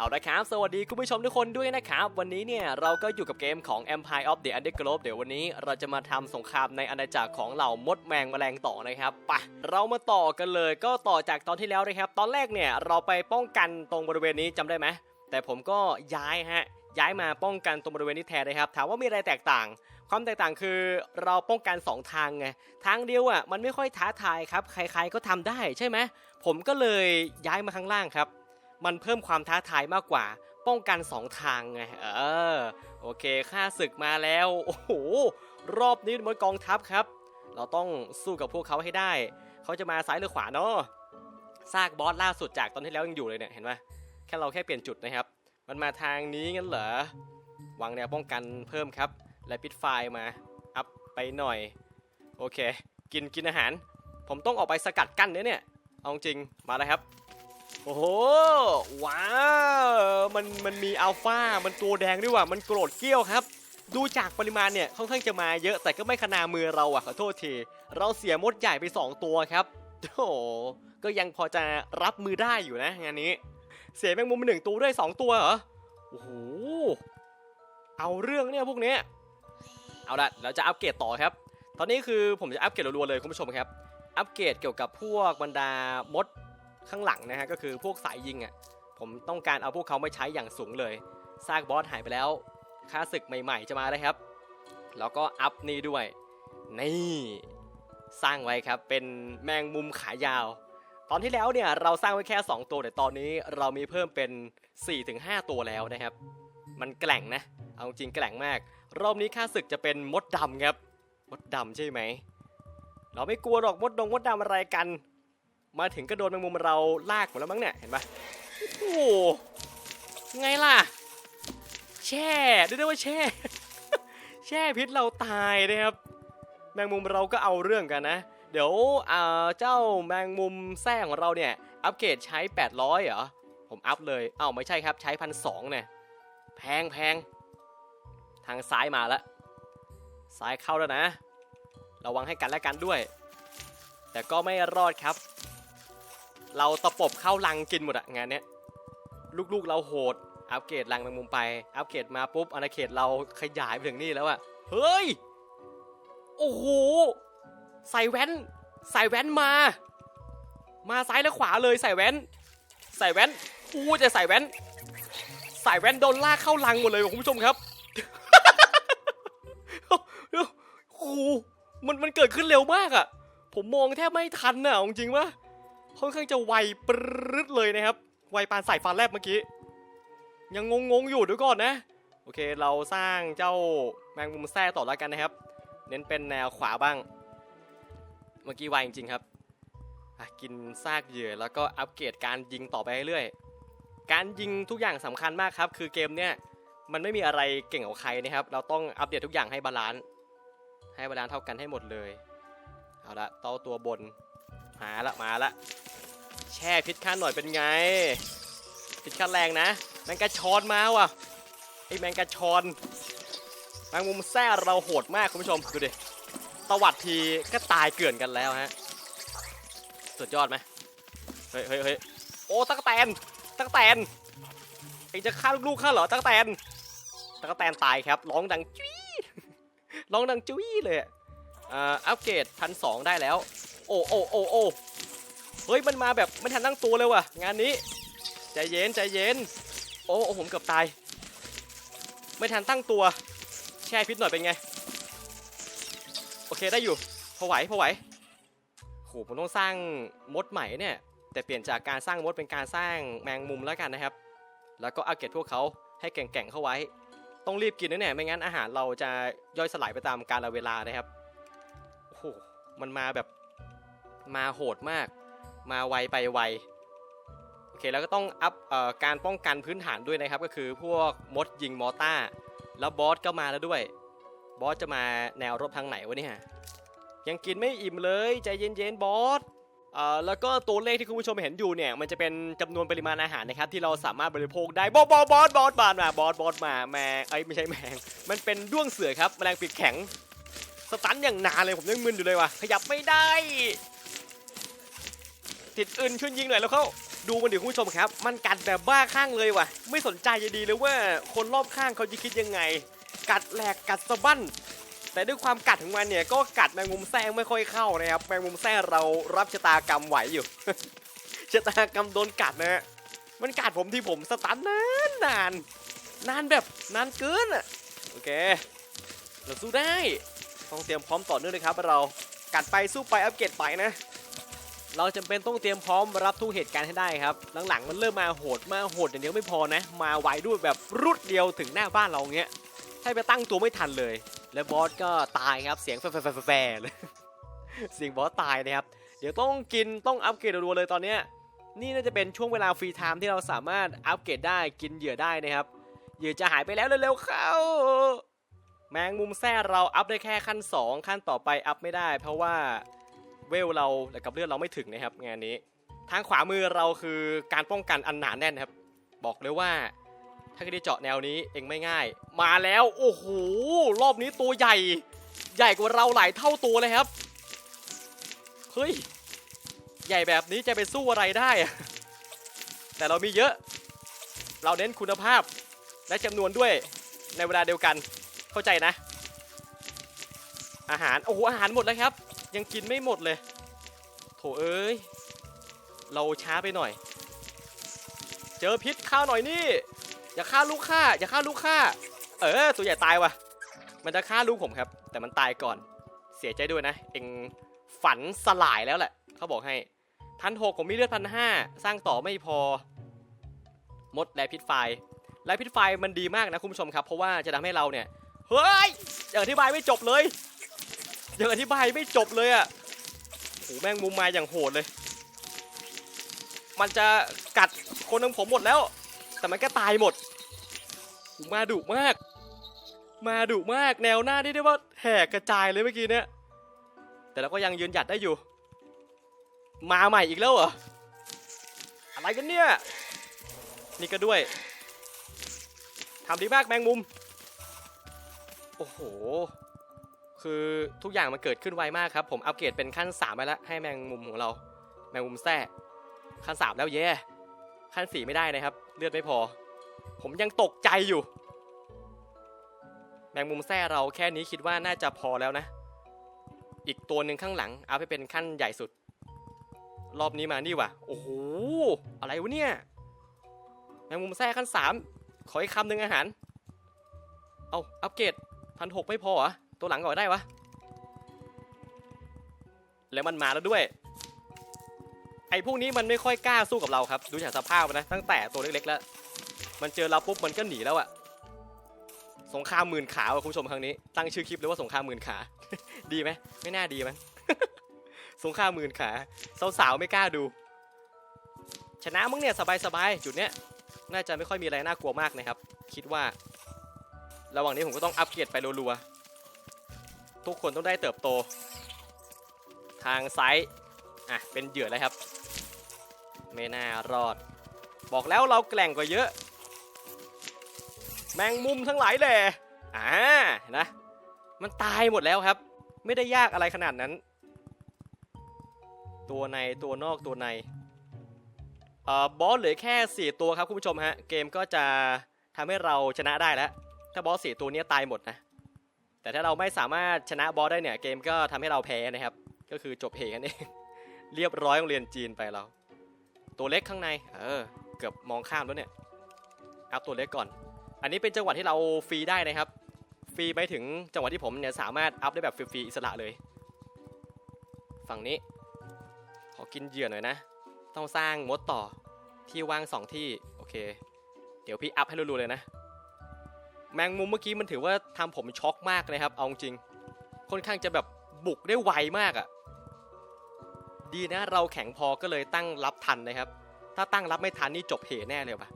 เอาละครับ สวัสดีคุณผู้ชมทุกคนด้วยนะครับ วันนี้เนี่ย เราก็อยู่กับเกมของ Empire of the Underglobe เดี๋ยววันนี้เราจะมาทำสงครามในอาณาจักรของเหล่ามดแมงแมลงต่อนะครับปะเรามาต่อกันเลยก็ต่อจากตอนที่แล้วนะครับ ตอนแรกเนี่ย เราไปป้องกันตรงบริเวณนี้จำได้ไหมแต่ผมก็ย้ายฮะย้ายมาป้องกันตรงบริเวณนี้แทนนะครับ ถามว่ามีอะไรแตกต่าง ความแตกต่างคือเราป้องกันสองทางไง ทางเดียวอะมันไม่ค่อยท้าทายครับ ใครๆก็ทำได้ใช่ไหม ผมก็เลยย้ายมาข้างล่างครับ มันเพิ่มความท้าทายมากกว่า ป้องกัน 2 ทางไงเออโอเคค่าศึกมาแล้วโอ้โหรอบนี้มันกองทัพครับ เราต้องสู้กับพวกเขาให้ได้ เขาจะมาซ้ายหรือขวาเนาะซากบอสล่าสุดจากตอนที่แล้วยังอยู่เลยเนี่ยเห็นไหมแค่เราแค่เปลี่ยนจุดนะครับ มันมาทางนี้งั้นเหรอวางแนวป้องกันเพิ่มครับ และปิดไฟมาอัพไปหน่อย โอเค กินกินอาหาร ผมต้องออกไปสกัดกั้นเนี่ยเนี่ยเอาจริงมาแล้วครับ โอ้โห ว้าว มัน มันมีอัลฟามันตัวแดงด้วยว่ะ มันโกรธเกี้ยวครับ ดูจากปริมาณเนี่ย ค่อนข้างจะมาเยอะ แต่ก็ไม่ขนามือเราอะ ขอโทษที เราเสียมดใหญ่ไป 2 ตัวครับ โอ้โห ก็ยังพอจะรับมือได้อยู่นะงานนี้ เสียแมงมุมหนึ่งตัวด้วย2ตัวเหรอ โอ้โห เอาเรื่องเนี่ยพวกเนี้ย เอาละเราจะอัปเกรดต่อครับ ตอนนี้คือผมจะอัปเกรดรัวๆเลยคุณผู้ชมครับ อัปเกรดเกี่ยวกับพวกบรรดามด ข้างหลังนะฮะก็คือพวกสายยิงอะผมต้องการเอาพวกเขามาใช้อย่างสูงเลยซากบอสหายไปแล้วค่าศึกใหม่ ๆ จะมาแล้วครับ แล้วก็อัพนี่ด้วยนี่สร้างไว้ครับเป็นแมงมุมขายาว ตอนที่แล้วเนี่ยเราสร้างไว้แค่ 2 ตัวแต่ตอนนี้เรามีเพิ่มเป็น 4-5 ตัวแล้วนะครับ มันแกล่งนะ เอาจริงแกล่งมาก รอบนี้ค่าศึกจะเป็นมดดำครับ มดดำใช่ไหม เราไม่กลัวหรอกมดดงมดดำอะไรกัน มาถึงก็โดนแมงมุมเราลากหมดแล้วมั้งเนี่ยเห็นปะโอ้โหไงล่ะ แช่เรียกได้ว่าแช่ แช่พิษเราตายนะครับ แมงมุมเราก็เอาเรื่องกันนะ เดี๋ยวอ่าเจ้าแมงมุมแท้ของเราเนี่ยอัปเกรดใช้ 800เหรอ ผมอัพเลยเอ้าไม่ใช่ครับใช้พันสองเนี่ยแพงแพงทางซ้ายมาแล้วซ้ายเข้าแล้วนะ ระวังให้กันและกันด้วย แต่ก็ไม่รอดครับ เราตะปบเข้าลังกินหมดอะงานเนี้ยลูกๆเราโหดอัปเกรดลังแมงมุมไปอัปเกรดมาปุ๊บอาณาเขตเราขยายไปถึงนี่แล้วอะเฮ้ยโอ้โหใส่แว่นใส่แว่นมา มาซ้ายและขวาเลยใส่แว่น ใส่แว่นอู้จะใส่แว่น ใส่แว่นโดนลากเข้าลังหมดเลยคุณผู้ชมครับโอ้โหมันมันเกิดขึ้นเร็วมากอะผมมองแทบไม่ทันน่ะจริงวะ ค่อนข้างจะไวปรึ๊ดเลยนะครับ ไวปานสายฟ้าแลบเมื่อกี้ ยังงงๆอยู่ด้วยก่อนนะ โอเคเราสร้างเจ้าแมงมุมแท้ต่อแล้วกันนะครับ เน้นเป็นแนวขวาบ้าง เมื่อกี้ไวจริงๆครับกินซากเหยื่อแล้วก็อัปเกรดการยิงต่อไปเรื่อยๆ การยิงทุกอย่างสำคัญมากครับ คือเกมเนี้ยมันไม่มีอะไรเก่งกว่าใครนะครับ เราต้องอัปเดตทุกอย่างให้บาลานซ์ให้บาลานซ์เท่ากันให้หมดเลย เอาละต้าตัวบน มาละมาละแช่พิษข้าหน่อยเป็นไง พิษข้าแรงนะ แมงกะชอนมาว่ะไอแมงกะชอนแมงมุมแซ่เราโหดมากคุณผู้ชมดูดิตวัดทีก็ตายเกลื่อนกันแล้วฮะสุดยอดไหมเฮ้ยเฮ้ยเฮ้ยโอ้ตั๊กแตนตั๊กแตนเองจะฆ่าลูกข้าเหรอตั๊กแตนตั๊กแตนตายครับร้องดังจุ้ยร้องดังจุ้ยเลยอะอ่าอัปเกรดพันสองได้แล้ว โอ้โอ้โอ้โอ้เฮ้ยมันมาแบบไม่ทันตั้งตัวเลยว่ะ งานนี้ใจเย็นใจเย็น โอ้โอ้ผมเกือบตาย ไม่ทันตั้งตัว แช่พิษหน่อยเป็นไง โอเคได้อยู่พอไหวพอไหวโหผมต้องสร้างมดใหม่เนี่ย แต่เปลี่ยนจากการสร้างมดเป็นการสร้างแมงมุมแล้วกันนะครับ แล้วก็อัปเกรดพวกเขาให้แก่งๆเข้าไว้ ต้องรีบกินนะเนี่ยไม่งั้นอาหารเราจะย่อยสลายไปตามกาลเวลานะครับโอ้โหมันมาแบบ มาโหดมาก มาไวไปไวโอเคแล้วก็ต้องอัพอการป้องกันพื้นฐานด้วยนะครับ ก็คือพวกมดยิงมอต้า แล้วบอสก็มาแล้วด้วย บอสจะมาแนวรบทางไหนวะเนี่ยยังกินไม่อิ่มเลยใจเย็นๆบอสเอ่อแล้วก็ตัวเลขที่คุณผู้ชมเห็นอยู่เนี่ยมันจะเป็นจำนวนปริมาณอาหารนะครับที่เราสามารถบริโภคได้บอสบอสบอสบอสบอสมาบอสบอสมาแมงเอ้ไม่ใช่แมงมันเป็นด้วงเสือครับแมลงปีกแข็งสตันอย่างนานเลยผมยังมึนอยู่เลยว่ะขยับไม่ได้ ติดอื่นช่วยยิงหน่อยแล้วเข้าดูมันดิคุณผู้ชมครับ มันกัดแบบบ้าข้างเลยว่ะ ไม่สนใจจะดีเลยว่าคนรอบข้างเขาจะคิดยังไง กัดแหลกกัดสะบั้น แต่ด้วยความกัดของมันเนี่ยก็กัดแมงมุมแซงไม่ค่อยเข้านะครับแมงมุมแซงเรารับชะตากรรมไหวอยู่ชะตากรรมโดนกัดนะฮะมันกัดผมที่ผมสตันนานนานนานแบบนานเกินอะโอเคเราสู้ได้ต้องเตรียมพร้อมต่อเนื่องเลยครับเรากัดไปสู้ไปอัปเกรดไปนะ เราจำเป็นต้องเตรียมพร้อมรับทุกเหตุการณ์ให้ได้ครับ หลังๆมันเริ่มมาโหดมาโหดอย่างเดียวไม่พอนะ มาไวด้วยแบบรุดเดียวถึงหน้าบ้านเราเงี้ยให้ไปตั้งตัวไม่ทันเลย แล้วบอสก็ตายครับเสียงแฟร์ๆเลยเสียงบอสตายนะครับ เดี๋ยวต้องกินต้องอัปเกรดรัวเลยตอนเนี้ยนี่น่าจะเป็นช่วงเวลาฟรีไทม์ที่เราสามารถอัปเกรดได้กินเหยื่อได้นะครับเหยื่อจะหายไปแล้วเร็วๆเข้าแมงมุมแซ่เราอัพได้แค่ขั้น 2 ขั้นต่อไปอัพไม่ได้ เพราะว่า เวลเราและกับเลือดเราไม่ถึงนะครับงานนี้ ทางขวามือเราคือการป้องกันอันหนาแน่นครับ บอกเลยว่า ถ้าคิดจะเจาะแนวนี้เองไม่ง่าย มาแล้วโอ้โหรอบนี้ตัวใหญ่ ใหญ่กว่าเราหลายเท่าตัวเลยครับเฮ้ยใหญ่แบบนี้จะไปสู้อะไรได้ แต่เรามีเยอะ เราเน้นคุณภาพและจำนวนด้วยในเวลาเดียวกันเข้าใจนะ อาหาร โอ้โหอาหารหมดแล้วครับ ยังกินไม่หมดเลย โถเอ้ย เราช้าไปหน่อย เจอพิษข้าวหน่อยนี่ อย่าฆ่าลูกข้าอย่าฆ่าลูกข้าเออ ตัวใหญ่ตายว่ะ มันจะฆ่าลูกผมครับ แต่มันตายก่อน เสียใจด้วยนะ เองฝันสลายแล้วแหละ เขาบอกให้พันหกผมมีเลือดพันห้าสร้างต่อไม่พอ มดและพิษไฟและพิษไฟมันดีมากนะคุณผู้ชมครับ เพราะว่าจะทำให้เราเนี่ย เฮ้ยยังอธิบายไม่จบเลย ยังอธิบายไม่จบเลยอะ่ะโหแม่งมุมมาอย่างโหดเลย มันจะกัดคนของผมหมดแล้ว แต่มันก็ตายหมดมาดุมาก มาดุมากแนวหน้าที่ได้ว่าแหกกระจายเลยเมื่อกี้เนี่ย แต่เราก็ยังยืนหยัดได้อยู่ มาใหม่อีกแล้วเหรอ อะไรกันเนี่ย นี่ก็ด้วยทำดีมากแมงมุม โอ้โห คือทุกอย่างมันเกิดขึ้นไวมากครับ ผมอัปเกรดเป็นขั้น3ไปแล้วให้แมงมุมของเรา แมงมุมแท้ขั้น3แล้วเย่ขั้น4ไม่ได้นะครับ เลือดไม่พอ ผมยังตกใจอยู่ แมงมุมแท้เราแค่นี้คิดว่าน่าจะพอแล้วนะ อีกตัวหนึ่งข้างหลังเอาไปเป็นขั้นใหญ่สุด รอบนี้มานี่วะโอ้โหอะไรวะเนี่ยแมงมุมแท้ขั้น3ขออีกคำหนึ่งอาหาร เอาอัปเกรดพันหกไม่พอเหรอ ตัวหลังก่อนได้วะ แล้วมันมาแล้วด้วย ไอ้พวกนี้มันไม่ค่อยกล้าสู้กับเราครับ ดูจากสภาพมันนะ ตั้งแต่ตัวเล็กๆแล้ว มันเจอเราปุ๊บมันก็หนีแล้วอะสงครามหมื่นขาคุณผู้ชมครั้งนี้ ตั้งชื่อคลิปเลยว่าสงครามหมื่นขา ดีไหมไม่น่าดีมั้งสงครามหมื่นขาสาวๆไม่กล้าดู ชนะมึงเนี่ยสบายๆจุดเนี้ยน่าจะไม่ค่อยมีอะไรน่ากลัวมากนะครับ คิดว่า ระหว่างนี้ผมก็ต้องอัปเกรดไปรัวๆ ทุกคนต้องได้เติบโต ทางซ้ายอะเป็นเหยื่อแล้วครับ ไม่น่ารอด บอกแล้วเราแกล่งกว่าเยอะ แมงมุมทั้งหลายแหล่อ่านะ มันตายหมดแล้วครับ ไม่ได้ยากอะไรขนาดนั้น ตัวในตัวนอกตัวในเอ่อบอสเหลือแค่ 4 ตัวครับคุณผู้ชมฮะ เกมก็จะทำให้เราชนะได้แล้ว ถ้าบอสสี่ตัวนี้ตายหมดนะ แต่ถ้าเราไม่สามารถชนะบอสได้เนี่ยเกมก็ทำให้เราแพ้นะครับ ก็คือจบเพลงนั่นเองเรียบร้อยโรงเรียนจีนไปเราตัวเล็กข้างในเออเกือบมองข้ามแล้วเนี่ยอัพตัวเล็กก่อน อันนี้เป็นจังหวะที่เราฟรีได้นะครับ ฟรีไปถึงจังหวะที่ผมเนี่ยสามารถอัพได้แบบฟรีๆอิสระเลย ฝั่งนี้ ขอกินเหยื่อหน่อยนะ ต้องสร้างมดต่อที่ว่างสองที่โอเค เดี๋ยวพี่อัพให้รัวๆเลยนะ แมงมุมเมื่อกี้มันถือว่าทำผมช็อกมากเลยครับ เอาจริง ค่อนข้างจะแบบบุกได้ไวมากอะ่ะ ดีนะเราแข็งพอก็เลยตั้งรับทันนะครับ ถ้าตั้งรับไม่ทันนี่จบเหแน่เลยว่ะ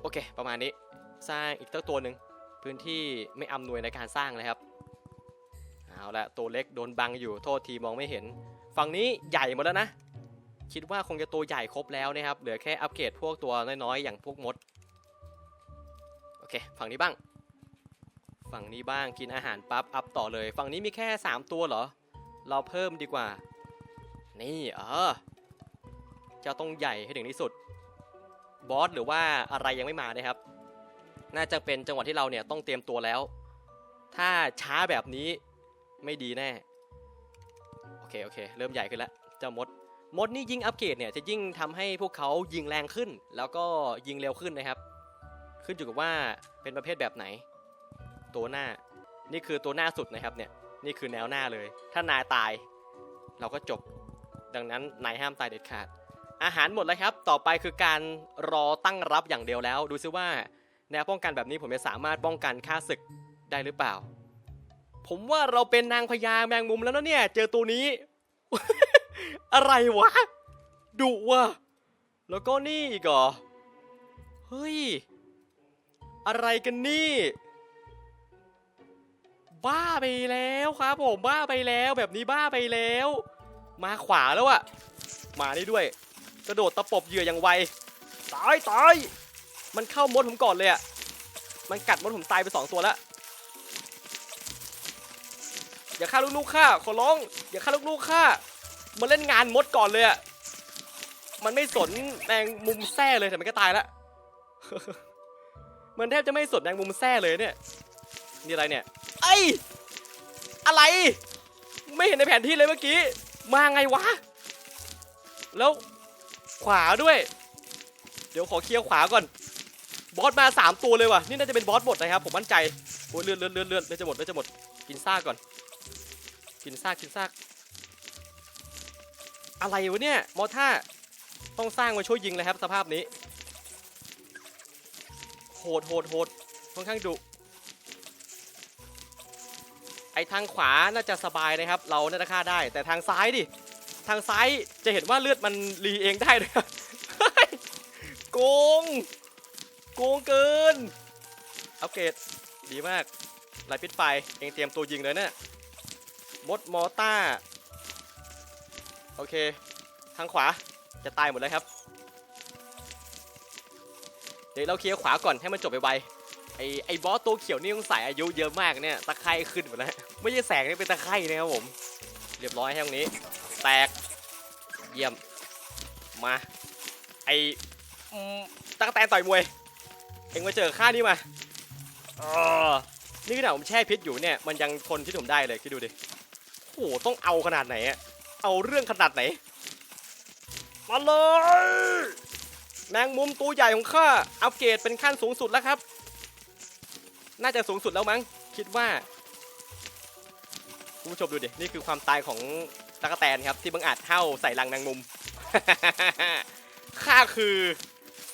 โอเค ประมาณนี้ สร้างอีกตัวตัวหนึ่งพื้นที่ไม่อำนวยในการสร้างเลยครับ เอาละตัวเล็กโดนบังอยู่โทษทีมองไม่เห็น ฝั่งนี้ใหญ่หมดแล้วนะ คิดว่าคงจะตัวใหญ่ครบแล้วนะครับ เหลือแค่อัปเกรดพวกตัวน้อยๆ อย่างพวกมด เคฝั่งนี้บ้าง ฝั่งนี้บ้างกินอาหารปั๊บอัพต่อเลย ฝั่งนี้มีแค่ 3 ตัวเหรอ เราเพิ่มดีกว่า นี่เออจ้าต้องใหญ่ให้ถึงที่สุด บอสหรือว่าอะไรยังไม่มานะครับ น่าจะเป็นจังหวะที่เราเนี่ยต้องเตรียมตัวแล้ว ถ้าช้าแบบนี้ไม่ดีแน่ โอเคโอเค เริ่มใหญ่ขึ้นแล้วเจ้ามดมดนี่ยิ่งอัปเกรดเนี่ยจะยิ่งทำให้พวกเขายิงแรงขึ้น แล้วก็ยิงเร็วขึ้นนะครับ ขึ้นอยู่กับว่าเป็นประเภทแบบไหน ตัวหน้า นี่คือตัวหน้าสุดนะครับเนี่ย นี่คือแนวหน้าเลย ถ้านายตาย เราก็จบ ดังนั้นนายห้ามตายเด็ดขาด อาหารหมดแล้วครับ ต่อไปคือการรอตั้งรับอย่างเดียวแล้ว ดูซิว่าแนวป้องกันแบบนี้ผมจะสามารถป้องกันค่าศึกได้หรือเปล่า ผมว่าเราเป็นนางพญาแมงมุมแล้วนะเนี่ย เจอตัวนี้ อะไรวะดุว่ะแล้วก็นี่อีกเหรอ เฮ้ย อะไรกันนี่ บ้าไปแล้วครับผมบ้าไปแล้วแบบนี้บ้าไปแล้ว มาขวาแล้วอะมานี่ด้วย กระโดดตะปบเหยื่ออย่างไวตายตายมันเข้ามดผมก่อนเลยอะมันกัดมดผมตายไปสองตัวแล้วอย่าฆ่าลูกๆข้าขอร้องอย่าฆ่าลูกๆข้ามาเล่นงานมดก่อนเลยอะมันไม่สนแมงมุมแซ่เลยแต่มันก็ตายแล้ว มันแทบจะไม่สนแมงมุมแซ่เลยเนี่ยนี่อะไรเนี่ยไอ้ยอะไร ไม่เห็นในแผนที่เลยเมื่อกี้ มาไงวะ แล้วขวาด้วย เดี๋ยวขอเคลียร์ขวาก่อน บอสมาสามตัวเลยว่ะ นี่น่าจะเป็นบอสหมดนะครับ ผมมั่นใจโอ้ยเลือดเลือดเลือดเลือดเลือดจะหมดเลือดจะหมด กินซากก่อน กินซากกินซาก อะไรวะเนี่ย มอท่าต้องสร้างมาช่วยยิงเลยครับ สภาพนี้ โหดโหดโหดค่อนข้างดุไอทางขวาน่าจะสบายนะครับ เราน่าจะฆ่าได้ แต่ทางซ้ายดิ ทางซ้ายจะเห็นว่าเลือดมันรีเองได้เลยโกง โกงเกิน อัปเกรดดีมากลายพิษไฟเองเตรียมตัวยิงเลยเนี่ยมดมอต้า โอเค ทางขวาจะตายหมดแล้วครับ เดี๋ยวเราเคลียร์ขวาก่อนให้มันจบไปไวไอไอบอสตัวเขียวนี่ต้องใส่อายุเยอะมากเนี่ยตะไคร่ขึ้นหมดแล้วไม่ใช่แสงนี่เป็นตะไคร่นะครับผม เรียบร้อยให้ตรงนี้ แตกเยี่ยมมาไออืมตั๊กแตนต่อยมวย เอ็งมาเจอข้านี่มาเออนี่ขนาดผมแช่พิษอยู่เนี่ยมันยังทนพิษผมได้เลยคิดดูดิโอ้โหต้องเอาขนาดไหนอะเอาเรื่องขนาดไหนมาเลย แมงมุมตัวใหญ่ของข้าอัปเกรดเป็นขั้นสูงสุดแล้วครับ น่าจะสูงสุดแล้วมั้ง คิดว่าคุณผู้ชมดูดิ นี่คือความตายของตะกแตนครับ ที่บังอาจเท่าใส่รังแมงมุม ข้าคือ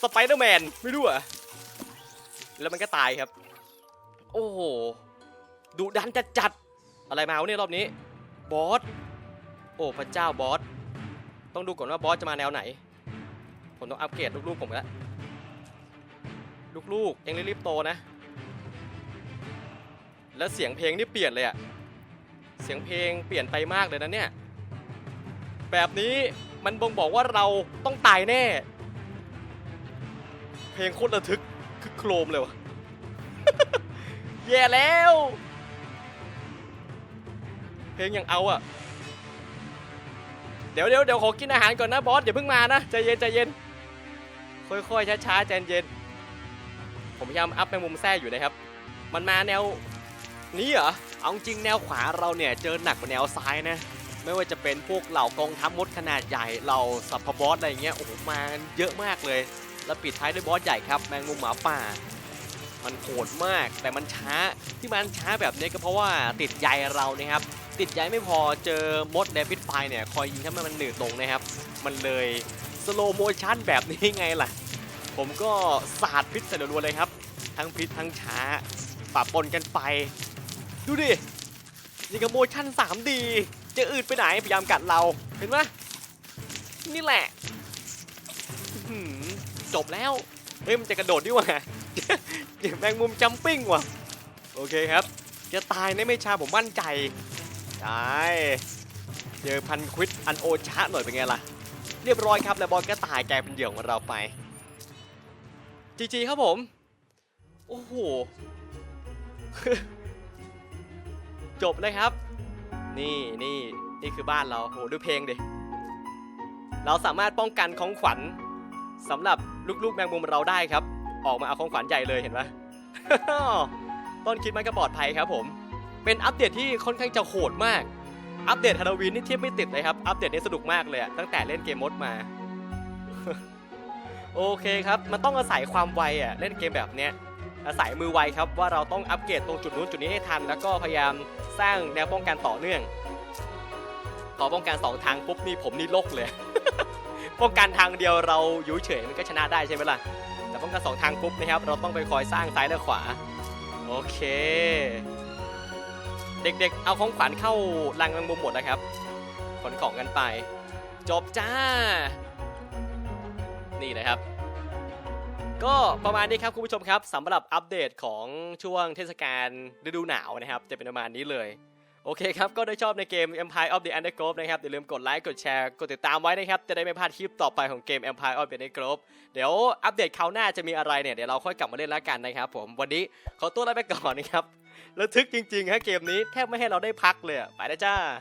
สไปเดอร์แมนไม่รู้อะแล้วมันก็ตายครับ โอ้โหดุดันจัดจัดอะไรมาวะเนี่ยรอบนี้ บอส โอ้พระเจ้าบอส ต้องดูก่อนว่าบอสจะมาแนวไหน ผมต้องอัปเกรดลูกๆผมแล้วลูกๆยังรีบๆโตนะ แล้วเสียงเพลงนี่เปลี่ยนเลยอะเสียงเพลงเปลี่ยนไปมากเลยนะเนี่ย แบบนี้มันบ่งบอกว่าเราต้องตายแน่ เพลงโคตรระทึกคือโครมเลยวะแย่แล้ว เพลงยังเอาอะเดี๋ยวเดี๋ยวเดี๋ยวขอกินอาหารก่อนนะบอสอย่าเพิ่งมานะใจเย็นใจเย็น ค่อยๆช้าๆใจเย็นผมพยายามอัพแมงมุมแท้อยู่นะครับ มันมาแนวนี้เหรอเอาจริงแนวขวาเราเนี่ยเจอหนักกว่าแนวซ้ายนะ ไม่ว่าจะเป็นพวกเหล่ากองทัพมดขนาดใหญ่เหล่าสัพพบอสอะไรเงี้ยโอ้โหมาเยอะมากเลย แล้วปิดท้ายด้วยบอสใหญ่ครับแมงมุมหมาป่า มันโหดมากแต่มันช้าที่มันช้าแบบนี้ก็เพราะว่าติดใยเรานะครับ ติดใยไม่พอเจอมดเดฟิดไฟเนี่ยคอยยิงทำให้มันหนืดลงนะครับ มันเลยสโลโมชั่นแบบนี้ไงล่ะ ผมก็สาดพิษใส่รัวๆเลยครับ ทั้งพิษทั้งช้าปะปนกันไป ดูดินี่ก็โมชั่น 3D จะอืดไปไหนพยายามกัดเราเห็นไหมนี่แหละจบแล้ว เฮ้ยมันจะกระโดดดิว่ะเดี๋ยวแมงมุมจัมปิ้งว่ะ โอเคครับ จะตายในไม่ช้าผมมั่นใจใช่เจอพันควิดอันโอชะหน่อยเป็นไงล่ะ เรียบร้อยครับ แล้วบอลก็ตายกลายเป็นเหยื่อของเราไป จีจีครับผม โอ้โห จบเลยครับ นี่นี่นี่คือบ้านเราโหดูเพลงดิ เราสามารถป้องกันของขวัญสำหรับลูกๆแมงมุมเราได้ครับ ออกมาเอาของขวัญใหญ่เลยเห็นไหมต้นคิดมันก็ปลอดภัยครับผม เป็นอัปเดตที่ค่อนข้างจะโหดมาก อัปเดตฮาโลวีนนี่เทียบไม่ติดเลยครับ อัปเดตนี้สนุกมากเลยอะตั้งแต่เล่นเกมมดมา โอเคครับ มันต้องอาศัยความไวอะเล่นเกมแบบเนี้ยอาศัยมือไวครับว่าเราต้องอัปเกรดตรงจุดนู้นจุดนี้ให้ทัน แล้วก็พยายามสร้างแนวป้องกันต่อเนื่อง พอป้องกันสองทางปุ๊บนี่ผมนี่โลกเลย ป้องกันทางเดียวเราอยู่เฉยมันก็ชนะได้ใช่ไหมล่ะ แต่ป้องกันสองทางปุ๊บนะครับเราต้องไปคอยสร้างซ้ายและขวา โอเค เด็กๆ เอาของขวัญเข้ารังแมงมุมหมดนะครับขนของกันไป จบจ้า นี่นะครับ ก็ประมาณนี้ครับคุณผู้ชมครับสำหรับอัปเดตของช่วงเทศกาลฤดูหนาวนะครับ จะเป็นประมาณนี้เลยโอเคครับ ก็ได้ชอบในเกม Empire of the Undergrowth นะครับ อย่าลืมกดไลค์ กดแชร์ กดติดตามไว้นะครับ จะได้ไม่พลาดคลิปต่อไปของเกม Empire of the Undergrowth เดี๋ยวอัปเดตคราวหน้าจะมีอะไรเนี่ย เดี๋ยวเราค่อยกลับมาเล่นแล้วกันนะครับผม วันนี้ขอตัวลาไปก่อนนะครับระทึกจริงๆฮะเกมนี้แทบไม่ให้เราได้พักเลย ไปแล้วจ้า